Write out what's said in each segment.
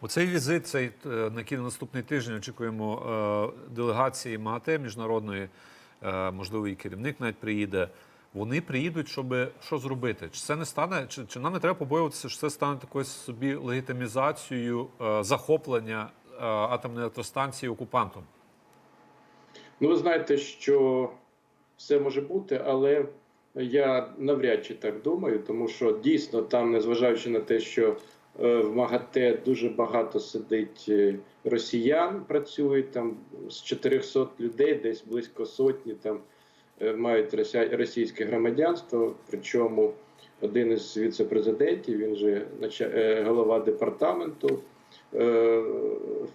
Оцей візит, цей е, на який наступний тиждень очікуємо е, делегації МАГАТЕ міжнародної, е, можливо, і керівник навіть приїде. Вони приїдуть, щоб що зробити? Чи це не стане, чи, чи нам не треба побоюватися, що це стане такою собі легітимізацією захоплення атомної електростанції окупантом? Ну, ви знаєте, що все може бути, але я навряд чи так думаю, тому що дійсно там, незважаючи на те, що в МАГАТЕ дуже багато сидить е, росіян, працюють там з 400 людей, десь близько сотні там е, мають російське громадянство. Причому один із віце-президентів, він же е, голова департаменту, е,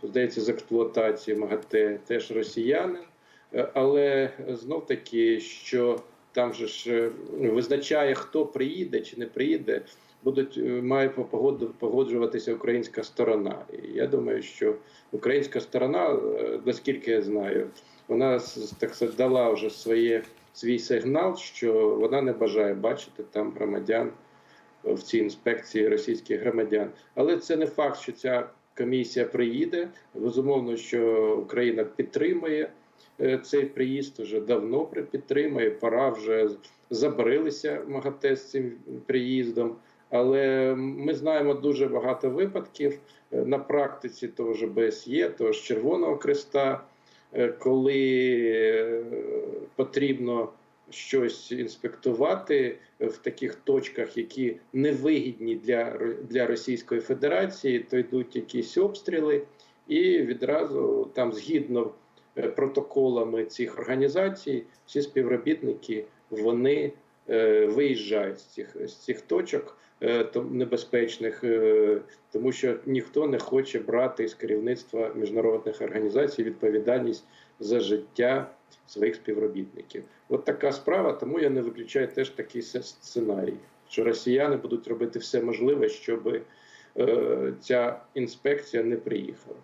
здається, з експлуатації МАГАТЕ, теж росіянин. Е, Але знов таки, що там же ж е, ну, визначає, хто приїде чи не приїде, будуть е, має погоджуватися українська сторона. І я думаю, що українська сторона, е, наскільки я знаю, вона так сказати, дала вже своє свій сигнал, що вона не бажає бачити там громадян в цій інспекції російських громадян. Але це не факт, що ця комісія приїде. Безумовно, що Україна підтримує цей приїзд уже давно підтримує. Пора вже забарилися МАГАТЕ з цим приїздом. Але ми знаємо дуже багато випадків е, на практиці того ж БСЄ, того ж Червоного Креста, е, коли е, потрібно щось інспектувати в таких точках, які невигідні для, для Російської Федерації, то йдуть якісь обстріли, і відразу там згідно е, протоколами цих організацій, всі співробітники вони е, виїжджають з цих з цих точок е, небезпечних, е, тому що ніхто не хоче брати з керівництва міжнародних організацій відповідальність за життя своїх співробітників. От така справа, тому я не виключаю теж такий сценарій, що росіяни будуть робити все можливе, щоб е, ця інспекція не приїхала.